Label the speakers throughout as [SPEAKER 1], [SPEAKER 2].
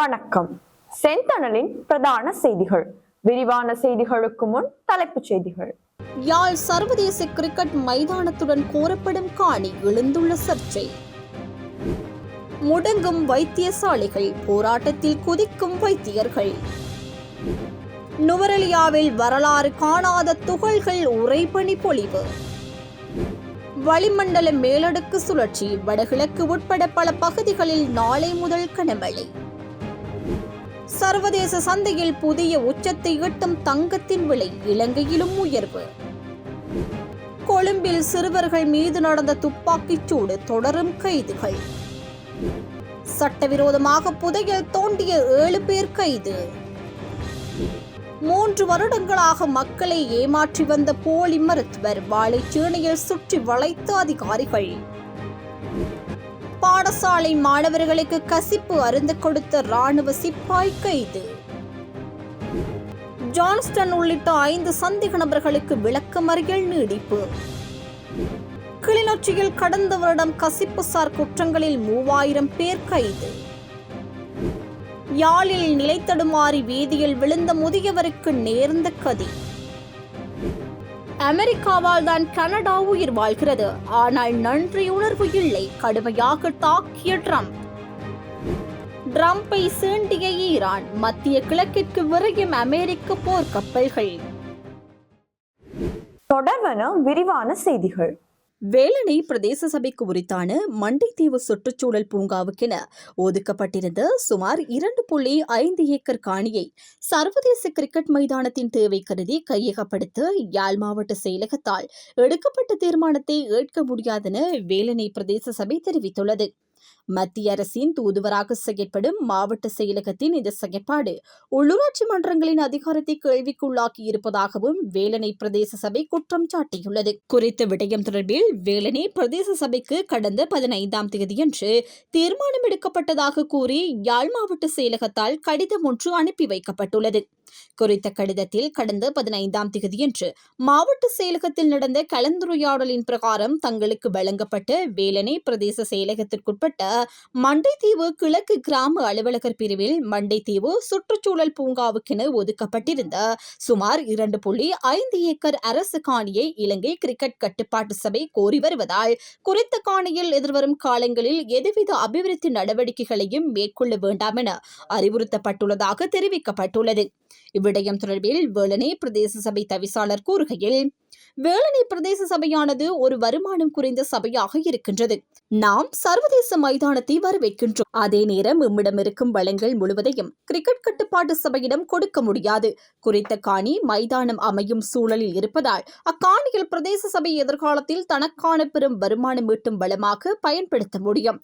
[SPEAKER 1] வணக்கம். செந்தணலின் பிரதான செய்திகள். விரிவான செய்திகளுக்கு முன் தலைப்புச் செய்திகள்.
[SPEAKER 2] யாழ் சர்வதேச கிரிக்கெட் மைதானத்துடன் கோரப்படும் காணி எழுந்துள்ள சர்ச்சை. முடங்கும் வைத்தியசாலைகள் போராட்டத்தில் குதிக்கும் வைத்தியர்கள். நுவரெலியாவில் வரலாறு காணாத துகள்கள் உறைபனி பொழிவு. வளிமண்டல மேலடுக்கு சுழற்சி வடகிழக்கு உட்பட பல பகுதிகளில் நாளை முதல் கனமழை. சர்வதேச சந்தையில் புதிய உச்சத்தை எட்டும் தங்கத்தின் விலை இலங்கையிலும் உயர்வு. கொழும்பில் சிறுவர்கள் மீது நடந்த துப்பாக்கிச் சூடு தொடரும் கைதுகள். சட்டவிரோதமாக புதையல் தோண்டிய ஏழு பேர் கைது. மூன்று வருடங்களாக மக்களை ஏமாற்றி வந்த போலி மருத்துவர் வாழைச்சேனையில் சுற்றி வளைத்த அதிகாரிகள். பாடசாலை மாணவர்களுக்கு கசிப்பு அருந்து கொடுத்த ராணுவ சிப்பாய் கைது. ஜான்ஸ்டன் உள்ளிட்ட ஐந்து சந்தேக நபர்களுக்கு விளக்கமறியல் நீடிப்பு. கிளிநொச்சியில் கடந்த வருடம் கசிப்புசார் குற்றங்களில் மூவாயிரம் பேர் கைது. யாழில் நிலைத்தடுமாறி வீதியில் விழுந்த முதியவருக்கு நேர்ந்த கதி. அமெரிக்காவால் தான் கனடா உயிர் வாழ்கிறது. ஆனால் நன்றியுணர்வு இல்லை. கடுமையாக தாக்கிய ட்ரம்ப். ட்ரம்பை சீண்டிய ஈரான் மத்திய கிழக்கிற்கு விரையும் அமெரிக்க போர்க்கப்பல்கள்.
[SPEAKER 1] தொடர்வன விரிவான செய்திகள்.
[SPEAKER 2] வேலணை பிரதேச சபைக்கு உரித்தான மண்டைத்தீவு சுற்றுச்சூழல் பூங்காவுக்கென ஒதுக்கப்பட்டிருந்த சுமார் இரண்டு புள்ளி ஐந்து ஏக்கர் காணியை சர்வதேச கிரிக்கெட் மைதானத்தின் தேவை கருதி கையகப்படுத்த யாழ் மாவட்ட செயலகத்தால் எடுக்கப்பட்ட தீர்மானத்தை ஏற்க முடியாதென வேலணை பிரதேச சபை தெரிவித்துள்ளது. மத்திய அரசின் தூதுவராக செயற்படும் மாவட்ட செயலகத்தின் இந்த செயற்பாடு உள்ளூராட்சி மன்றங்களின் அதிகாரத்தை கேள்விக்குள்ளாக்கி இருப்பதாகவும் வேலனை பிரதேச சபை குற்றம் சாட்டியுள்ளது. குறித்த விடயம் தொடர்பில் வேலனை பிரதேச சபைக்கு கடந்த பதினைந்தாம் தேதியன்று தீர்மானம் எடுக்கப்பட்டதாக கூறி யாழ் மாவட்ட செயலகத்தால் கடிதம் ஒன்று அனுப்பி வைக்கப்பட்டுள்ளது. குறித்த கடிதத்தில் கடந்த பதினைந்தாம் தேதியன்று மாவட்ட செயலகத்தில் நடந்த கலந்துரையாடலின் பிரகாரம் தங்களுக்கு வழங்கப்பட்ட வேலனை பிரதேச செயலகத்திற்குட்பட்ட மண்டைத்தீவு கிழக்கு கிராம அலுவலகர் பிரிவில் மண்டைத்தீவு சுற்றுச்சூழல் பூங்காவுக்கென ஒதுக்கப்பட்டிருந்த சுமார் இரண்டு புள்ளி ஐந்து ஏக்கர் அரசு காணியை இலங்கை கிரிக்கெட் கட்டுப்பாட்டு சபை கோரி வருவதால் குறித்த காணியில் எதிர்வரும் காலங்களில் எதுவித அபிவிருத்தி நடவடிக்கைகளையும் மேற்கொள்ள வேண்டாம் என அறிவுறுத்தப்பட்டுள்ளதாக தெரிவிக்கப்பட்டுள்ளது. இவ்விடயம் தொடர்பில் வேலனை பிரதேச சபை தவிசாளர் கூறுகையில் வேலனை பிரதேச சபையானது ஒரு வருமானம் குறைந்த சபையாக இருக்கின்றது. நாம் சர்வதேச மைதானத்தை வரவேற்கின்றோம். அதே நேரம் இம்மிடம் இருக்கும் வளங்கள் முழுவதையும் கிரிக்கெட் கட்டுப்பாட்டு சபையிடம் கொடுக்க முடியாது. குறித்த காணி மைதானம் அமையும் சூழலில் இருப்பதால் அக்காணியில் பிரதேச சபை எதிர்காலத்தில் தனக்கான பெரும் வருமானம் ஈட்டும் வளமாக பயன்படுத்த முடியும்.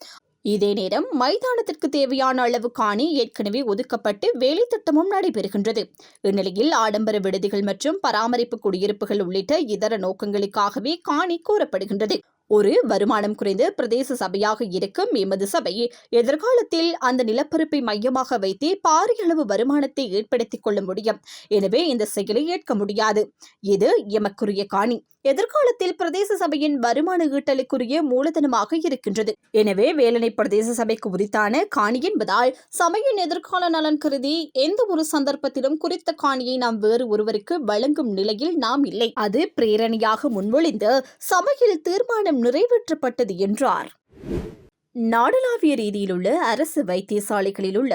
[SPEAKER 2] இதே நேரம் மைதானத்திற்கு தேவையான அளவு காணி ஏற்கனவே ஒதுக்கப்பட்டு வேலைத்திட்டமும் நடைபெறுகின்றது. இந்நிலையில் ஆடம்பர விடுதிகள் மற்றும் பராமரிப்பு குடியிருப்புகள் உள்ளிட்ட இதர நோக்கங்களுக்காகவே காணி கூறப்படுகின்றது ஒரு வருமானம் குறைந்த பிரதேச சபையாக இருக்கும் எமது சபை எதிர்காலத்தில் அந்த நிலப்பரப்பை மையமாக வைத்தே பாரிய அளவு வருமானத்தை ஏற்படுத்திக் கொள்ள முடியும். எனவே இந்த செயலை ஏற்க முடியாது. இது எமக்குரிய காணி. எதிர்காலத்தில் பிரதேச சபையின் வருமான ஈட்டலுக்குரிய மூலதனமாக இருக்கின்றது. எனவே வேலனை பிரதேச சபைக்கு உரித்தான காணி என்பதால் சபையின் எதிர்கால நலன் கருதி எந்த ஒரு சந்தர்ப்பத்திலும் குறித்த காணியை நாம் வேறு ஒருவருக்கு வழங்கும் நிலையில் நாம் இல்லை. அது பிரேரணையாக முன்மொழிந்து சபையில் தீர்மானம் நிறைவேற்றப்பட்டது என்றார். நாடளாவிய ரீதியிலுள்ள அரசு வைத்தியசாலைகளில் உள்ள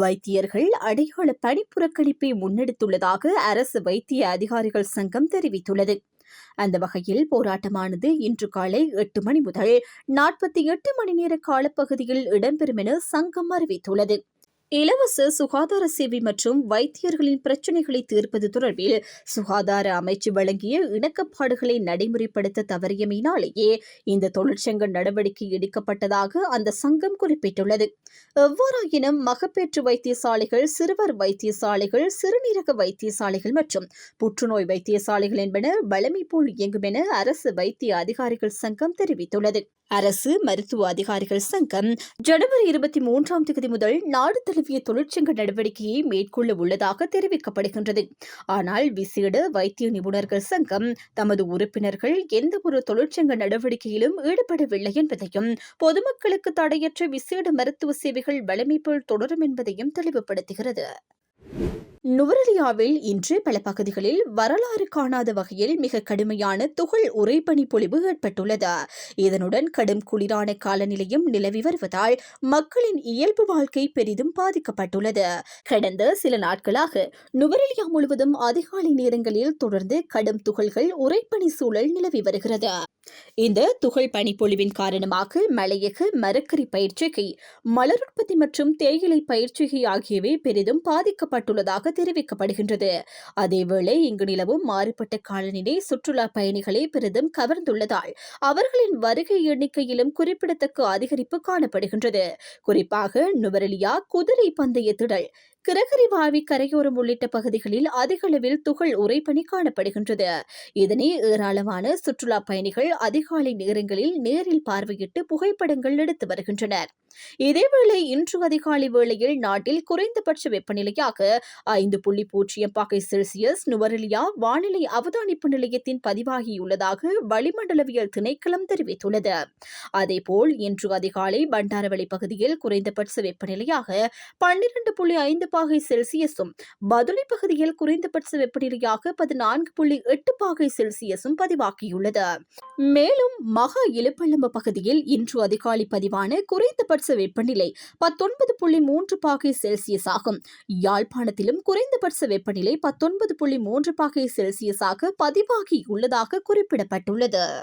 [SPEAKER 2] வைத்தியர்கள் அடையாள பணிப்புறக்கணிப்பை முன்னெடுத்துள்ளதாக அரசு வைத்திய அதிகாரிகள் சங்கம் தெரிவித்துள்ளது. அந்த வகையில் போராட்டமானது இன்று காலை எட்டு மணி முதல் நாற்பத்தி எட்டு மணி நேர காலப்பகுதியில் இடம்பெறும் என சங்கம் அறிவித்துள்ளது. இலவச சுகாதார சேவை மற்றும் வைத்தியர்களின் பிரச்சினைகளை தீர்ப்பது தொடர்பில் சுகாதார அமைச்சு வழங்கிய இணக்கப்பாடுகளை நடைமுறைப்படுத்த தவறியமையினாலேயே இந்த தொழிற்சங்க நடவடிக்கை எடுக்கப்பட்டதாக அந்த சங்கம் குறிப்பிட்டுள்ளது. எவ்வாறாயினும் மகப்பேற்று வைத்தியசாலைகள் சிறுவர் வைத்தியசாலைகள் சிறுநீரக வைத்தியசாலைகள் மற்றும் புற்றுநோய் வைத்தியசாலைகள் என்பன வளமை போல் இயங்கும் என அரசு வைத்திய அதிகாரிகள் சங்கம் தெரிவித்துள்ளது. அரசு மருத்துவ அதிகாரிகள் சங்கம் ஜனவரி இருபத்தி மூன்றாம் தேதி முதல் நாடு தழுவிய தொழிற்சங்க நடவடிக்கையை மேற்கொள்ள உள்ளதாக தெரிவிக்கப்படுகின்றது. ஆனால் விசேட வைத்திய நிபுணர்கள் சங்கம் தமது உறுப்பினர்கள் எந்த ஒரு தொழிற்சங்க நடவடிக்கையிலும் ஈடுபடவில்லை என்பதையும் பொதுமக்களுக்கு தடையற்ற விசேட மருத்துவ சேவைகள் வலிமை போல் தொடரும் என்பதையும் தெளிவுபடுத்துகிறது. நுவரெலியாவில் இன்று பல பகுதிகளில் வரலாறு காணாத வகையில் மிக கடுமையான துகள் உறைபனி பொழிவு ஏற்பட்டுள்ளது. இதனுடன் கடும் குளிரான காலநிலையும் நிலவி வருவதால் மக்களின் இயல்பு வாழ்க்கை பெரிதும் பாதிக்கப்பட்டுள்ளது. கடந்த சில நாட்களாக நுவரெலியா முழுவதும் அதிகாலை நேரங்களில் தொடர்ந்து கடும் துகள்கள் உறைபனி சூழல் நிலவி வருகிறது. இந்த துகள் பனிப்பொழிவின் காரணமாக மலையக மரக்கறி பயிற்சிகை மலர் உற்பத்தி மற்றும் தேயிலை பயிற்சிகை ஆகியவை பெரிதும் பாதிக்கப்பட்டுள்ளதாக தெரிவிக்கப்படுகின்றது. அதேவேளை இங்கு நிலவும் மாறுபட்ட காலநிலை சுற்றுலா பயணிகளை பெரிதும் கவர்ந்துள்ளதால் அவர்களின் வருகை எண்ணிக்கையிலும் குறிப்பிடத்தக்க அதிகரிப்பு காணப்படுகின்றது. குறிப்பாக நுவரெலியா குதிரை பந்தய திடல் கிரகரி வாவி கரையோரம் உள்ளிட்ட பகுதிகளில் அதிக அளவில் துகள் உறைபனி காணப்படுகின்றது. இதனை ஏராளமான சுற்றுலா பயணிகள் அதிகாலை நேரங்களில் நேரில் பார்வையிட்டு புகைப்படங்கள் எடுத்து வருகின்றனர். இதேவேளை இன்று அதிகாலை வேளையில் நாட்டில் குறைந்தபட்ச வெப்பநிலையாக ஐந்து புள்ளி பூஜ்ஜியம் பாகை செல்சியஸ் நுவரெலியா வானிலை அவதானிப்பு நிலையத்தின் பதிவாகியுள்ளதாக வளிமண்டலவியல் திணைக்களம் தெரிவித்துள்ளது. அதேபோல் இன்று அதிகாலை பண்டாரவளி பகுதியில் குறைந்தபட்ச வெப்பநிலையாக பன்னிரண்டு புள்ளி ஐந்து பாகை செல்சியஸும் பதுளை பகுதியில் குறைந்தபட்ச வெப்பநிலையாக பதினான்கு புள்ளி எட்டு பாகை செல்சியஸும் பதிவாகியுள்ளது. மேலும் மகா இலுப்பள்ளம்பு பகுதியில் இன்று அதிகாலை பதிவான குறைந்தபட்ச வெப்பநிலை பத்தொன்பது புள்ளி மூன்று பாகை செல்சியஸ் ஆகும். யாழ்ப்பாணத்திலும் குறைந்தபட்ச வெப்பநிலை பத்தொன்பது புள்ளி மூன்று பாகை செல்சியஸாக பதிவாகியுள்ளதாக குறிப்பிடப்பட்டுள்ளது.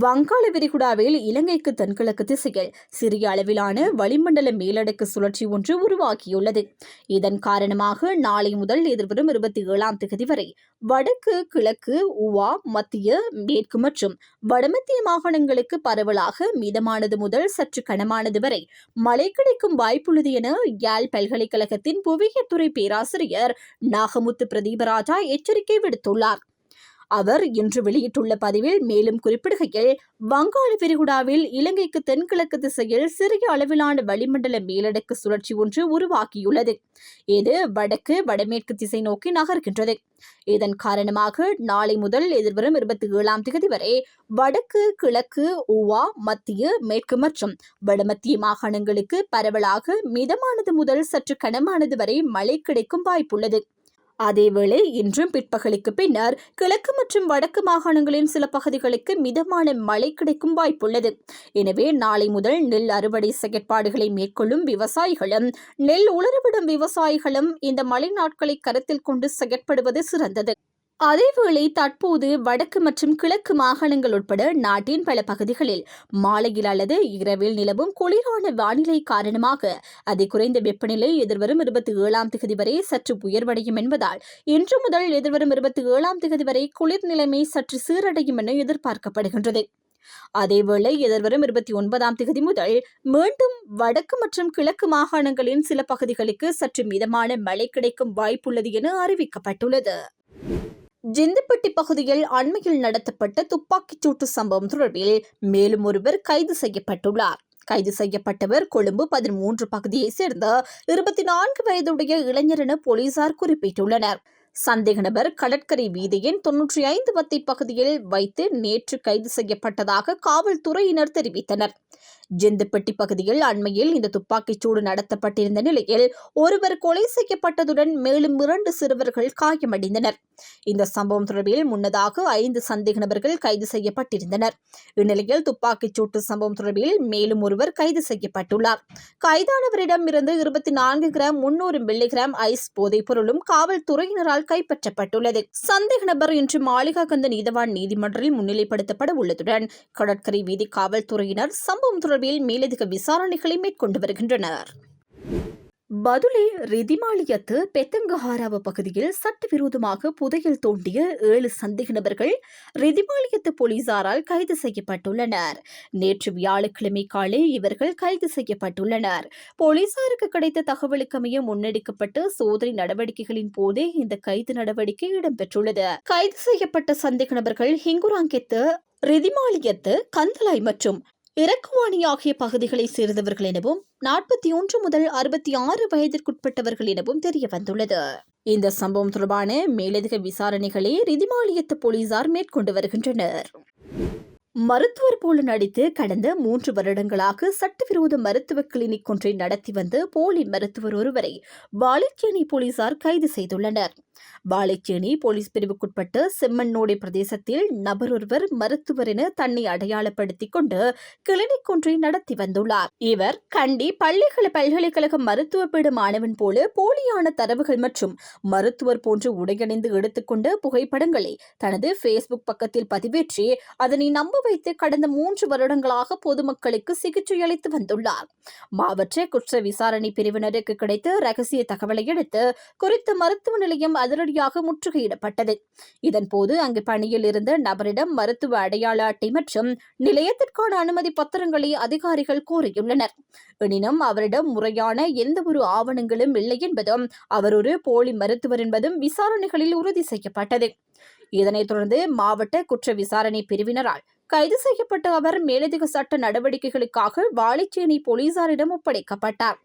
[SPEAKER 2] வங்காள விரிகுடாவில் இலங்கைக்கு தென்கிழக்கு திசையில் சிறிய அளவிலான வளிமண்டல மேலடுக்கு சுழற்சி ஒன்று உருவாகியுள்ளது. இதன் காரணமாக நாளை முதல் எதிர்வரும் இருபத்தி ஏழாம் தேதி வரை வடக்கு கிழக்கு உவா மத்திய மேற்கு மற்றும் வடமத்திய மாகாணங்களுக்கு பரவலாக மிதமானது முதல் சற்று கனமானது வரை மழை கிடைக்கும் வாய்ப்புள்ளது என யாழ் பல்கலைக்கழகத்தின் புவியத்துறை பேராசிரியர் நாகமுத்து பிரதீபராஜா எச்சரிக்கை விடுத்துள்ளார். அவர் இன்று வெளியிட்டுள்ள பதிவில் மேலும் குறிப்பிடுகையில் வங்காள விரிகுடாவில் இலங்கைக்கு தென்கிழக்கு திசையில் சிறிய அளவிலான வளிமண்டல மேலடுக்கு சுழற்சி ஒன்று உருவாக்கியுள்ளது இது வடக்கு வடமேற்கு திசை நோக்கி நகர்கின்றது. இதன் காரணமாக நாளை முதல் எதிர்வரும் இருபத்தி ஏழாம் தேதி வரை வடக்கு கிழக்கு ஊவா மத்திய மேற்கு மற்றும் வடமத்திய மாகாணங்களுக்கு பரவலாக மிதமானது முதல் சற்று கனமானது வரை மழை கிடைக்கும் வாய்ப்புள்ளது. அதேவேளை இன்றும் பிற்பகலுக்கு பின்னர் கிழக்கு மற்றும் வடக்கு மாகாணங்களின் சில பகுதிகளுக்கு மிதமான மழை கிடைக்கும் வாய்ப்புள்ளது. எனவே நாளை முதல் நெல் அறுவடை செயற்பாடுகளை மேற்கொள்ளும் விவசாயிகளும் நெல் உலரவிடும் விவசாயிகளும் இந்த மழை நாட்களை கருத்தில் கொண்டு செயற்படுவது சிறந்தது. அதேவேளை தற்போது வடக்கு மற்றும் கிழக்கு மாகாணங்கள் உட்பட நாட்டின் பல பகுதிகளில் மாலையில் அல்லது இரவில் நிலவும் குளிரான வானிலை காரணமாக அதி குறைந்த வெப்பநிலை எதிர்வரும் இருபத்தி ஏழாம் தேதி வரை சற்று உயர்வடையும் என்பதால் இன்று முதல் எதிர்வரும் இருபத்தி ஏழாம் தேதி வரை குளிர் நிலைமை சற்று சீரடையும் என எதிர்பார்க்கப்படுகின்றது. அதேவேளை எதிர்வரும் இருபத்தி ஒன்பதாம் தேதி முதல் மீண்டும் வடக்கு மற்றும் கிழக்கு மாகாணங்களின் சில பகுதிகளுக்கு சற்று மிதமான மழை கிடைக்கும் வாய்ப்புள்ளது என அறிவிக்கப்பட்டுள்ளது. ஜிந்துப்பட்டி பகுதியில் அண்மையில் நடத்தப்பட்ட துப்பாக்கிச் சூட்டு சம்பவம் தொடர்பில் மேலும் ஒருவர் கைது செய்யப்பட்டுள்ளார். கைது செய்யப்பட்டவர் கொழும்பு பதிமூன்று பகுதியைச் சேர்ந்த இருபத்தி நான்கு வயதுடைய இளைஞர் என போலீசார் குறிப்பிட்டுள்ளனர். சந்தேக நபர் கடற்கரை வீதியின் தொன்னூற்றி ஐந்து வத்தை பகுதியில் வைத்து நேற்று கைது செய்யப்பட்டதாக காவல்துறையினர் தெரிவித்தனர். ஜெந்துப்பட்டி பகுதியில் அண்மையில் இந்த துப்பாக்கிச் சூடு நடத்தப்பட்டிருந்த நிலையில் ஒருவர் கொலை செய்யப்பட்டதுடன் மேலும் இரண்டு சிறுவர்கள் காயமடைந்தனர். இந்த சம்பவம் தொடர்பில் முன்னதாக ஐந்து சந்தேக நபர்கள் கைது செய்யப்பட்டிருந்தனர். இந்நிலையில் துப்பாக்கிச் சூட்டு சம்பவம் தொடர்பில் மேலும் ஒருவர் கைது செய்யப்பட்டுள்ளார். கைதானவரிடம் இருந்து இருபத்தி நான்கு கிராம் முன்னூறு மில்லிகிராம் ஐஸ் போதைப் பொருளும் காவல்துறையினரால் கைப்பற்றப்பட்டுள்ளது. சந்தேக நபர் இன்று மாளிகாகந்த நீதவான் நீதிமன்றில் முன்னிலைப்படுத்தப்பட உள்ளதுடன் கடற்கரை வீதி காவல்துறையினர் சம்பவம் தொடர்பில் மேலதிக விசாரணைகளை மேற்கொண்டு வருகின்றனர். பதுளி ரிதிமாலியத்து பெத்தங்கஹாராவ பகுதியில் சட்டவிரோதமாக புதையல் தோண்டிய ஏழு சந்தேக நபர்கள் ரிதிமாலியத்து போலீசாரால் கைது செய்யப்பட்டுள்ளனர். நேற்று வியாழக்கிழமை காலை இவர்கள் கைது செய்யப்பட்டுள்ளனர். போலீசாருக்கு கிடைத்த தகவலுக்கமைய முன்னெடுக்கப்பட்ட சோதனை நடவடிக்கைகளின் போதே இந்த கைது நடவடிக்கை இடம்பெற்றுள்ளது. கைது செய்யப்பட்ட சந்தேக நபர்கள் ஹிங்குராங்கெத்து ரிதிமாலியத்து கந்தலாய் மற்றும் இறக்குவாணி ஆகிய பகுதிகளைச் சேர்ந்தவர்கள் எனவும் நாற்பத்தி ஒன்று முதல் அறுபத்தி ஆறு வயதிற்குட்பட்டவர்கள் எனவும் தெரிய வந்துள்ளது இந்த சம்பவம் தொடர்பான மேலதிக விசாரணைகளை ரிதிமாலியத்து போலீசார் மேற்கொண்டு வருகின்றனர். மருத்துவர் போல நடித்து கடந்த மூன்று வருடங்களாக சட்டவிரோத மருத்துவ கிளினிக் ஒன்றை நடத்தி வந்த போலி மருத்துவர் ஒருவரை வாழைச்சேனை போலீசார் கைது செய்துள்ளனர். வாழைச்சேனி போலீஸ் பிரிவுக்குட்பட்ட செம்மண்ணோடை பிரதேசத்தில் நபர் ஒருவர் மருத்துவர் என தன்னை அடையாளப்படுத்திக் கொண்டு கிளினிக் ஒன்றை நடத்தி வந்துள்ளார். இவர் கண்டி பள்ளிகள பல்கலைக்கழக மருத்துவ பீட மாணவன் போல போலியான தரவுகள் மற்றும் மருத்துவர் போன்று உடையணிந்து எடுத்துக்கொண்ட புகைப்படங்களை தனது ஃபேஸ்புக் பக்கத்தில் பதிவேற்றி அதனை நம்ப வைத்து கடந்த மூன்று வருடங்களாக பொதுமக்களுக்கு சிகிச்சை அளித்து வந்துள்ளார். மாவட்ட குற்ற விசாரணை பிரிவினருக்கு கிடைத்த ரகசிய தகவலை அடுத்து குறித்த மருத்துவ நிலையம் அதிரடியாக முற்றுகையிடப்பட்டது. இதன்போது அங்கு பணியில் இருந்த நபரிடம் மருத்துவ அடையாள அட்டை மற்றும் நிலையத்திற்கான அனுமதி பத்திரங்களை அதிகாரிகள் கோரியுள்ளனர். எனினும் அவரிடம் முறையான எந்த ஒரு ஆவணங்களும் இல்லை என்பதும் அவர் ஒரு போலி மருத்துவர் என்பதும் விசாரணைகளில் உறுதி செய்யப்பட்டது. இதனைத் தொடர்ந்து மாவட்ட குற்ற விசாரணை பிரிவினரால் கைது செய்யப்பட்ட அவர் மேலதிக சட்ட நடவடிக்கைகளுக்காக வாழைச்சேனை போலீசாரிடம் ஒப்படைக்கப்பட்டார்.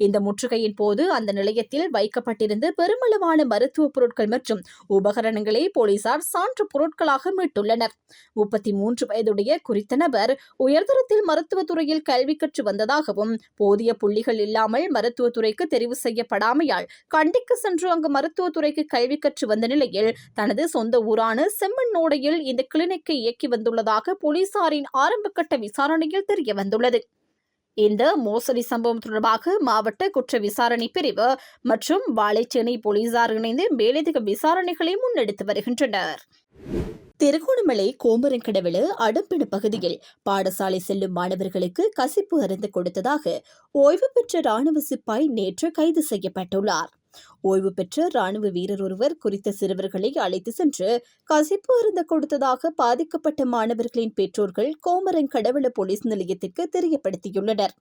[SPEAKER 2] இந்த முற்றுகையின் போது அந்த நிலையத்தில் வைக்கப்பட்டிருந்த பெருமளவான மருத்துவ பொருட்கள் மற்றும் உபகரணங்களை போலீசார் சான்று பொருட்களாக மீட்டுள்ளனர். முப்பத்தி மூன்று வயதுடைய குறித்த நபர் உயர்தரத்தில் மருத்துவத்துறையில் கல்வி கற்று வந்ததாகவும் போதிய புள்ளிகள் இல்லாமல் மருத்துவத்துறைக்கு தெரிவு செய்யப்படாமையால் கண்டிக்கு சென்று அங்கு மருத்துவத்துறைக்கு கல்வி கற்று வந்த நிலையில் தனது சொந்த ஊரான செம்மண்ணோடையில் இந்த கிளினிக்கை இயக்கி வந்துள்ளதாக போலீசாரின் ஆரம்பகட்ட விசாரணையில் தெரிய வந்துள்ளது இந்த மோசடி சம்பவம் தொடர்பாக மாவட்ட குற்ற விசாரணை பிரிவு மற்றும் வாழைச்சேனை போலீசார் இணைந்து மேலதிக விசாரணைகளை முன்னெடுத்து வருகின்றனர். திருகோணமலை கோமரங்கடவில அடம்பிடு பகுதியில் பாடசாலை செல்லும் மாணவர்களுக்கு கசிப்பு அருந்து கொடுத்ததாக ஓய்வு பெற்ற ராணுவ சிப்பாய் நேற்று கைது செய்யப்பட்டுள்ளார். ஓய்வு பெற்ற ராணுவ வீரர் ஒருவர் குறித்த சிறுவர்களை அழைத்து சென்று கசிப்பு அருந்த கொடுத்ததாக பாதிக்கப்பட்ட மாணவர்களின் பெற்றோர்கள் கோமரங்கடவள போலீஸ் நிலையத்திற்கு தெரியப்படுத்தியுள்ளனர்.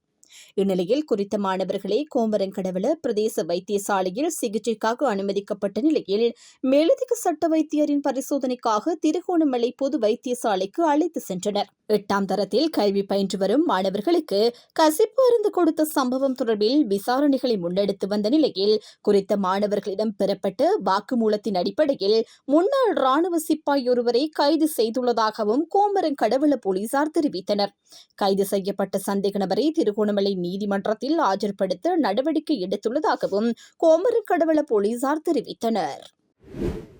[SPEAKER 2] இந்நிலையில் குறித்த மாணவர்களை கோமரங்கடவள பிரதேச வைத்தியசாலையில் சிகிச்சைக்காக அனுமதிக்கப்பட்ட நிலையில் மேலதிக சட்ட வைத்தியரின் பரிசோதனைக்காக திருகோணமலை பொது வைத்தியசாலைக்கு அழைத்து சென்றனர். எட்டாம் தரத்தில் கல்வி பயின்று வரும் மாணவர்களுக்கு கசிப்பு அருந்து கொடுத்த சம்பவம் தொடர்பில் விசாரணைகளை முன்னெடுத்து வந்த நிலையில் குறித்த மாணவர்களிடம் பெறப்பட்ட வாக்குமூலத்தின் அடிப்படையில் முன்னாள் ராணுவ சிப்பாய் ஒருவரை கைது செய்துள்ளதாகவும் கோமரன் கடவுள போலீசார் தெரிவித்தனர். கைது செய்யப்பட்ட சந்தேக நபரை திருகோணமலை நீதிமன்றத்தில் ஆஜர்படுத்த நடவடிக்கை எடுத்துள்ளதாகவும் கோமரன் கடவுள போலீசார் தெரிவித்தனர்.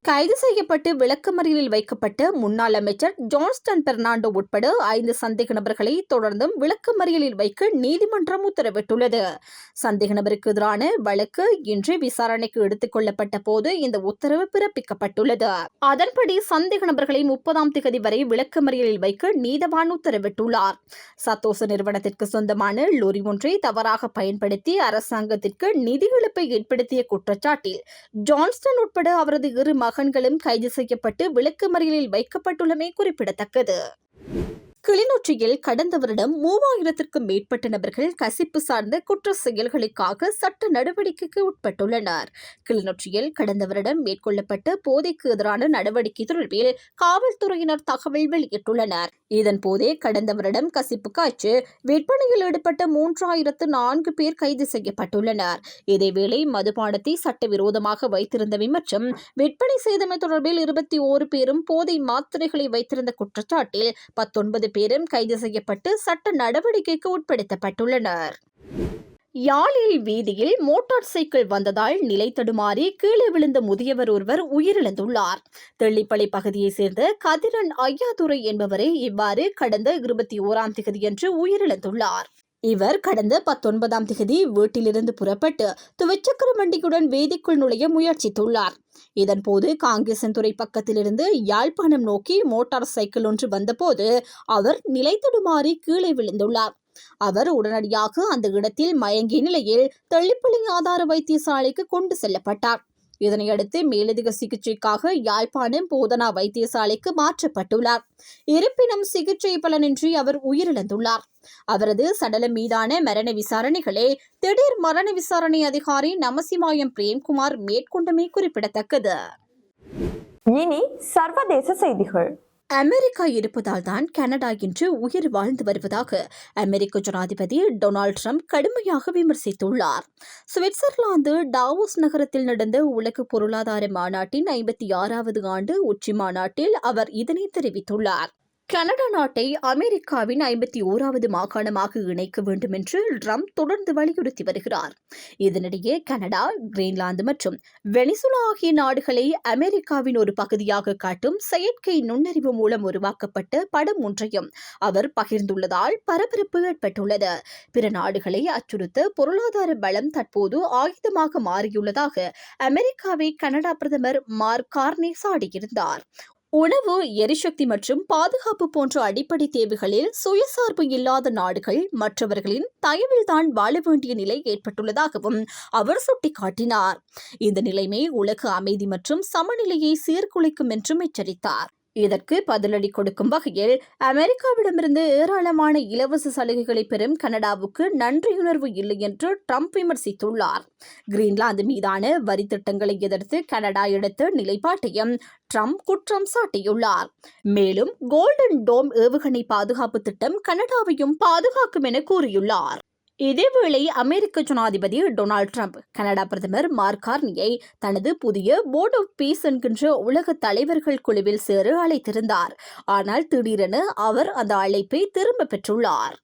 [SPEAKER 2] கைது செய்யப்பட்டு விளக்கமறியலில் வைக்கப்பட்ட முன்னாள் அமைச்சர் ஜான்ஸ்டன் பெர்னாண்டோ உட்பட ஐந்து சந்தேக நபர்களை தொடர்ந்தும் விளக்கமறியலில் வைக்க நீதிமன்றம் உத்தரவிட்டுள்ளது. சந்தேக நபருக்கு எதிரான வழக்கு இன்று விசாரணைக்கு எடுத்துக் கொள்ளப்பட்ட போது இந்த உத்தரவு பிறப்பிக்கப்பட்டுள்ளது. அதன்படி சந்தேக நபர்களை முப்பதாம் தேதி வரை விளக்கமறியலில் வைக்க நீதவான் உத்தரவிட்டுள்ளார். சத்தோச நிறுவனத்திற்கு சொந்தமான லோரி ஒன்றை தவறாக பயன்படுத்தி அரசாங்கத்திற்கு நிதி இழப்பை ஏற்படுத்திய குற்றச்சாட்டில் ஜான்ஸ்டன் உட்பட அவரது இரு மகன்களும் கைது செய்யப்பட்டு விளக்கு மறியலில் வைக்கப்பட்டுள்ளமை குறிப்பிடத்தக்கது. கிளிநொச்சியில் கடந்த வருடம் மூவாயிரத்திற்கும் மேற்பட்ட நபர்கள் கசிப்பு சார்ந்த குற்ற செயல்களுக்காக சட்ட நடவடிக்கைக்கு உட்பட்டுள்ளனர். கிளிநொச்சியில் கடந்த வருடம் மேற்கொள்ளப்பட்ட போதைக்கு எதிரான நடவடிக்கை தொடர்பில் காவல்துறையினர் தகவல் வெளியிட்டுள்ளனர். இதன்போதே கடந்த வருடம் கசிப்பு காய்ச்சு விற்பனையில் ஈடுபட்ட மூன்றாயிரத்து நான்கு பேர் கைது செய்யப்பட்டுள்ளனர். இதேவேளை மதுபானத்தை சட்டவிரோதமாக வைத்திருந்தவை மற்றும் விற்பனை செய்தமை தொடர்பில் இருபத்தி ஓரு பேரும் போதை மாத்திரைகளை வைத்திருந்த குற்றச்சாட்டில் பத்தொன்பது பேரும் கைது செய்யப்பட்டு சட்ட நடவடிக்கைக்கு உட்படுத்தப்பட்டுள்ளனர். யாழில் வீதியில் மோட்டார் சைக்கிள் வந்ததால் நிலை தடுமாறி கீழே விழுந்த முதியவர் ஒருவர் உயிரிழந்துள்ளார். தெள்ளிப்பளை பகுதியைச் சேர்ந்த கதிரன் ஐயாதுரை என்பவரே இவ்வாறு கடந்த இருபத்தி ஓராம் தேதியன்று உயிரிழந்துள்ளார். இவர் கடந்த பத்தொன்பதாம் தேதி வீட்டிலிருந்து புறப்பட்டு துவச்சக்கர வண்டியுடன் வேதிக்குள் நுழைய முயற்சித்துள்ளார். இதன்போது காங்கேசன்துறை பக்கத்திலிருந்து யாழ்ப்பாணம் நோக்கி மோட்டார் சைக்கிள் ஒன்று வந்தபோது அவர் நிலை தடுமாறி கீழே விழுந்துள்ளார். அவர் உடனடியாக அந்த இடத்தில் மயங்கிய நிலையில் தெள்ளிப்பள்ளி ஆதார வைத்தியசாலைக்கு கொண்டு செல்லப்பட்டார். இதனையடுத்து மேலதிக சிகிச்சைக்காக யாழ்ப்பாணம் போதனா வைத்தியசாலைக்கு மாற்றப்பட்டுள்ளார். இருப்பினும் சிகிச்சை பலனின்றி அவர் உயிரிழந்துள்ளார். அவரது சடலம் மீதான மரண விசாரணைகளை திடீர் மரண விசாரணை அதிகாரி நமசிமாயம் பிரேம்குமார் மேற்கொண்டமை குறிப்பிடத்தக்கது.
[SPEAKER 1] இனி சர்வதேச செய்திகள்.
[SPEAKER 2] அமெரிக்கா இருப்பதால் தான் கனடா இன்று உயிர் வாழ்ந்து வருவதாக அமெரிக்க ஜனாதிபதி டொனால்ட் ட்ரம்ப் கடுமையாக விமர்சித்துள்ளார். சுவிட்சர்லாந்து டாவோஸ் நகரத்தில் நடந்த உலக பொருளாதார மாநாட்டின் ஐம்பத்தி ஆறாவது ஆண்டு உச்சி மாநாட்டில் அவர் இதனை தெரிவித்துள்ளார். கனடா நாட்டை அமெரிக்காவின் ஐம்பத்தி ஓராவது மாகாணமாக இணைக்க வேண்டும் என்று ட்ரம்ப் தொடர்ந்து வலியுறுத்தி வருகிறார். இதனிடையே கனடா கிரீன்லாந்து மற்றும் வெனிசுலா ஆகிய நாடுகளை அமெரிக்காவின் ஒரு பகுதியாக காட்டும் செயற்கை நுண்ணறிவு மூலம் உருவாக்கப்பட்ட படம் ஒன்றையும் அவர் பகிர்ந்துள்ளதால் பரபரப்பு ஏற்பட்டுள்ளது. பிற நாடுகளை அச்சுறுத்த பொருளாதார பலம் தற்போது ஆயுதமாக மாறியுள்ளதாக அமெரிக்காவை கனடா பிரதமர் மார்க் கார்னே சாடியிருந்தார். உணவு எரிசக்தி மற்றும் பாதுகாப்பு போன்ற அடிப்படை தேவைகளில் சுயசார்பு இல்லாத நாடுகள் மற்றவர்களின் தயவில்தான் வாழ வேண்டிய நிலை ஏற்பட்டுள்ளதாகவும் அவர் சுட்டிக்காட்டினார். இந்த நிலைமை உலக அமைதி மற்றும் சமநிலையை சீர்குலைக்கும் என்றும் எச்சரித்தார். இதற்கு பதிலடி கொடுக்கும் வகையில் அமெரிக்காவிடமிருந்து ஏராளமான இலவச சலுகைகளை பெறும் கனடாவுக்கு நன்றியுணர்வு இல்லை என்று ட்ரம்ப் விமர்சித்துள்ளார். கிரீன்லாந்து மீதான வரி திட்டங்களை எதிர்த்து கனடா எடுத்த நிலைப்பாட்டையும் ட்ரம்ப் குற்றம் சாட்டியுள்ளார். மேலும் கோல்டன் டோம் ஏவுகணை பாதுகாப்பு திட்டம் கனடாவையும் பாதுகாக்கும் என கூறியுள்ளார். இதேவேளை அமெரிக்க ஜனாதிபதி டொனால்ட் ட்ரம்ப் கனடா பிரதமர் மார்க் கார்னியை தனது புதிய போர்ட் ஆஃப் பீஸ் என்கின்ற உலக தலைவர்கள் குழுவில் சேர அழைத்திருந்தார். ஆனால் திடீரென அவர் அந்த அழைப்பை திரும்ப பெற்றுள்ளார்.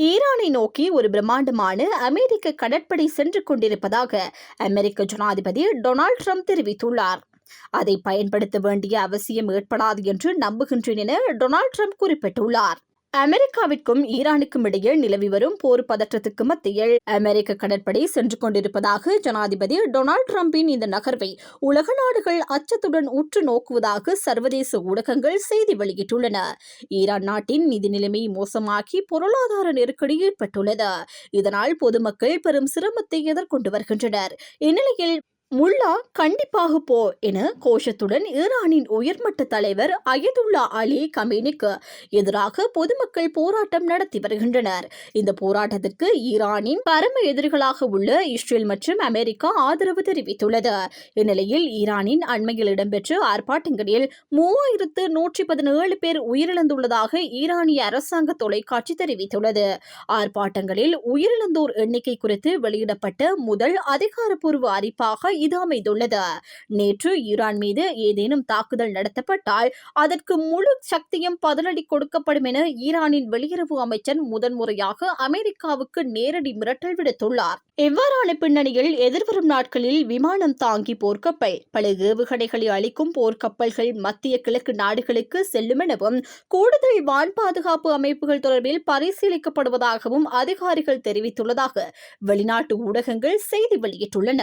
[SPEAKER 2] ஈரானை நோக்கி ஒரு பிரம்மாண்டமான அமெரிக்க கடற்படை சென்று கொண்டிருப்பதாக அமெரிக்க ஜனாதிபதி டொனால்ட் ட்ரம்ப் தெரிவித்துள்ளார். அதை பயன்படுத்த வேண்டிய அவசியம் ஏற்படாது என்று நம்புகின்றேன் என டொனால்ட் ட்ரம்ப் குறிப்பிட்டுள்ளார். அமெரிக்காவிற்கும் ஈரானுக்கும் இடையே நிலவி வரும் போர் பதற்றத்துக்கு மத்தியில் அமெரிக்க கடற்படை சென்று கொண்டிருப்பதாக ஜனாதிபதி டொனால்ட் டிரம்பின் இந்த நகர்வை உலக நாடுகள் அச்சத்துடன் உற்று நோக்குவதாக சர்வதேச ஊடகங்கள் செய்தி வெளியிட்டுள்ளன. ஈரான் நாட்டின் நிதி நிலைமை மோசமாகி பொருளாதார நெருக்கடி ஏற்பட்டுள்ளது. இதனால் பொதுமக்கள் பெரும் சிரமத்தை எதிர்கொண்டு வருகின்றனர். இந்நிலையில் முல்லா கண்டிப்பாக போ என கோஷத்துடன் ஈரானின் உயர்மட்ட தலைவர் அயதுல்லா அலி கமேனிக்கு எதிராக பொதுமக்கள் போராட்டம் நடத்தி வருகின்றனர். இந்த போராட்டத்திற்கு ஈரானின் பரம எதிரிகளாக உள்ள இஸ்ரேல் மற்றும் அமெரிக்கா ஆதரவு தெரிவித்துள்ளது. இந்நிலையில் ஈரானின் அண்மையில் இடம்பெற்ற ஆர்ப்பாட்டங்களில் மூவாயிரத்து நூற்றி பதினேழு பேர் உயிரிழந்துள்ளதாக ஈரானிய அரசாங்க தொலைக்காட்சி தெரிவித்துள்ளது. ஆர்ப்பாட்டங்களில் உயிரிழந்தோர் எண்ணிக்கை குறித்து வெளியிடப்பட்ட முதல் அதிகாரப்பூர்வ அறிப்பாக இது அமைந்துள்ளது. நேற்று ஈரான் மீது ஏதேனும் தாக்குதல் நடத்தப்பட்டால் அதற்கு முழு சக்தியும் பதிலடி கொடுக்கப்படும் என ஈரானின் வெளியுறவு அமைச்சர் முதன்முறையாக அமெரிக்காவுக்கு நேரடி மிரட்டல் விடுத்துள்ளார். இவ்வாறான பின்னணியில் எதிர்வரும் நாட்களில் விமானம் தாங்கி போர்க்கப்பல்? பல ஏவுகணைகளை அளிக்கும் போர்க்கப்பல்கள் மத்திய கிழக்கு நாடுகளுக்கு செல்லும் எனவும் கூடுதல் வான் பாதுகாப்பு அமைப்புகள் தொடர்பில் பரிசீலிக்கப்படுவதாகவும் அதிகாரிகள் தெரிவித்துள்ளதாக வெளிநாட்டு ஊடகங்கள் செய்தி வெளியிட்டுள்ளன.